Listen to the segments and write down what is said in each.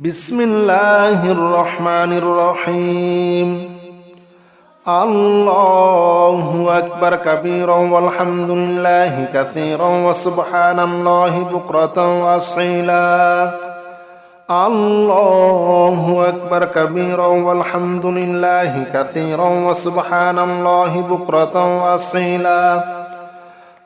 بسم الله الرحمن الرحيم الله أكبر كبيرا والحمد لله كثيرا وسبحان الله بكرة وأصيلا الله أكبر كبيرا والحمد لله كثيرا وسبحان الله بكرة وأصيلا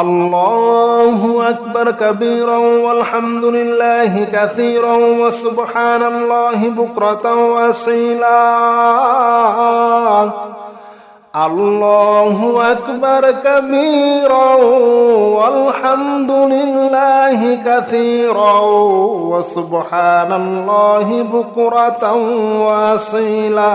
الله أكبر كبيرا والحمد لله كثيرا وسبحان الله بكرة وأصيلا الله أكبر كبيرا والحمد لله كثيرا وسبحان الله بكرة وأصيلا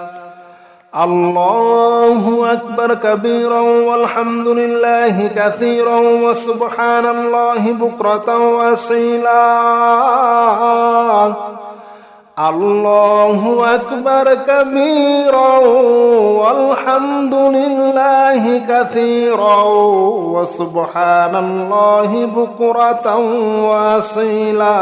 الله أكبر كبيرا والحمد لله كثيرا وسبحان الله بكرة وأصيلا الله أكبر كبيرا والحمد لله كثيرا وسبحان الله بكرة وأصيلا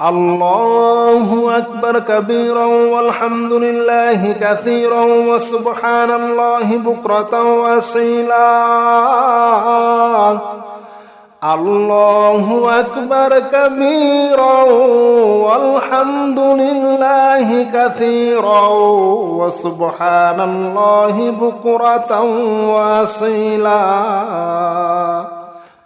الله أكبر كبيرا والحمد لله كثيرا وسبحان الله بكرة وأصيلا الله أكبر كبيرا والحمد لله كثيرا وسبحان الله بكرة وأصيلا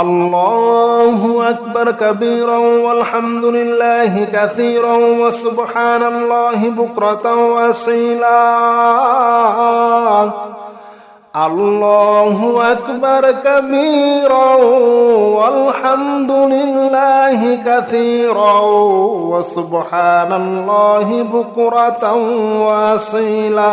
الله أكبر كبيرا والحمد لله كثيرا وسبحان الله بكرة وسيلا الله أكبر كبيرا والحمد لله كثيرا وسبحان الله بكرة وسيلا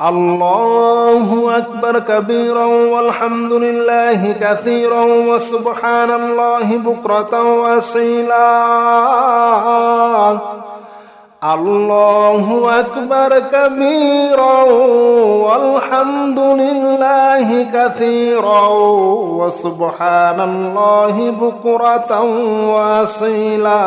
الله أكبر كبيرا والحمد لله كثيرا وسبحان الله بكرة وسيلا الله أكبر كبيرا والحمد لله كثيرا وسبحان الله بكرة وسيلا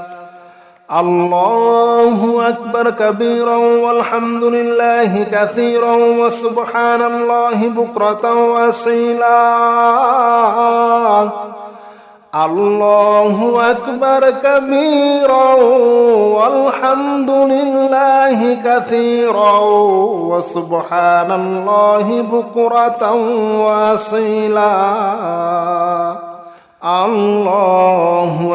الله أكبر كبيرا والحمد لله كثيرا وسبحان الله بكرة وسيلا الله أكبر كبيرا والحمد لله كثيرا وسبحان الله بكرة وسيلا الله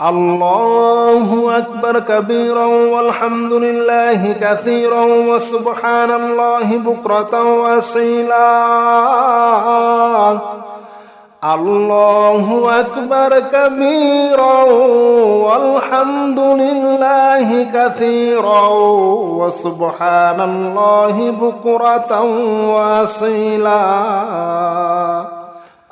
الله أكبر كبيرا والحمد لله كثيرا وسبحان الله بكرة وسيلا الله أكبر كبيرا والحمد لله كثيرا وسبحان الله بكرة وسيلا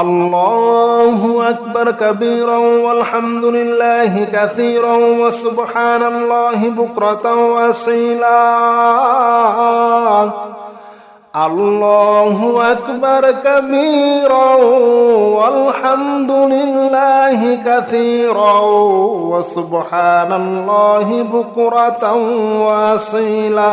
الله أكبر كبيرا والحمد لله كثيرا وسبحان الله بكرة وسيلا الله أكبر كبيرا والحمد لله كثيرا وسبحان الله بكرة وسيلا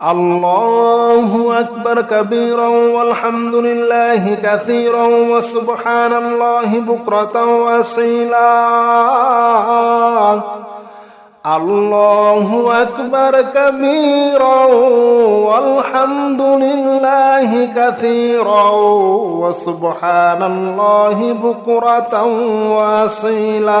الله أكبر كبيرا والحمد لله كثيرا وسبحان الله بكرة وأصيلا. الله أكبر كبيرا والحمد لله كثيرا وسبحان الله بكرة وأصيلا.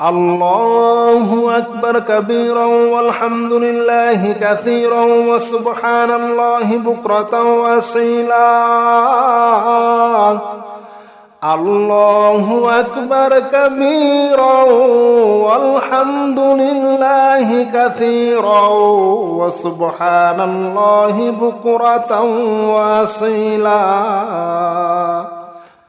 الله أكبر كبيرا والحمد لله كثيرا وسبحان الله بكرة وأصيلا الله أكبر كبيرا والحمد لله كثيرا وسبحان الله بكرة واصيلا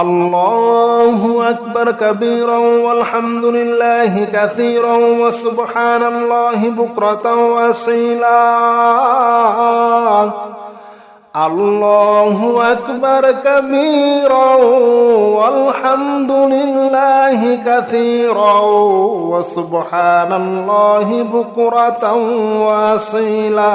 الله أكبر كبيرا والحمد لله كثيرا وسبحان الله بكرة وأصيلا الله أكبر كبيرا والحمد لله كثيرا وسبحان الله بكرة واصيلا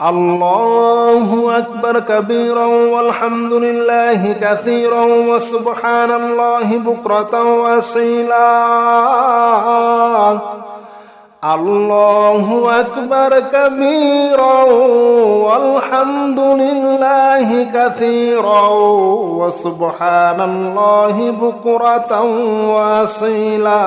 الله أكبر كبيرا والحمد لله كثيرا وسبحان الله بكرة وأصيلا الله أكبر كبيرا والحمد لله كثيرا وسبحان الله بكرة واصيلا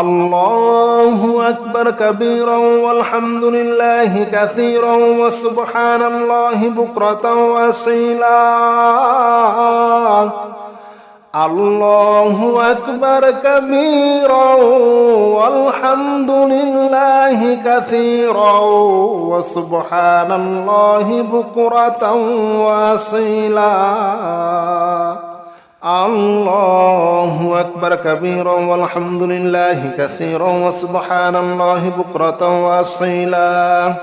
الله أكبر كبيرا والحمد لله كثيرا وسبحان الله بكرة وأصيلا. الله أكبر كبيرا والحمد لله كثيرا وسبحان الله بكرة وأصيلا. الله أكبر كبيرا والحمد لله كثيرا وسبحان الله بكرة واصيلا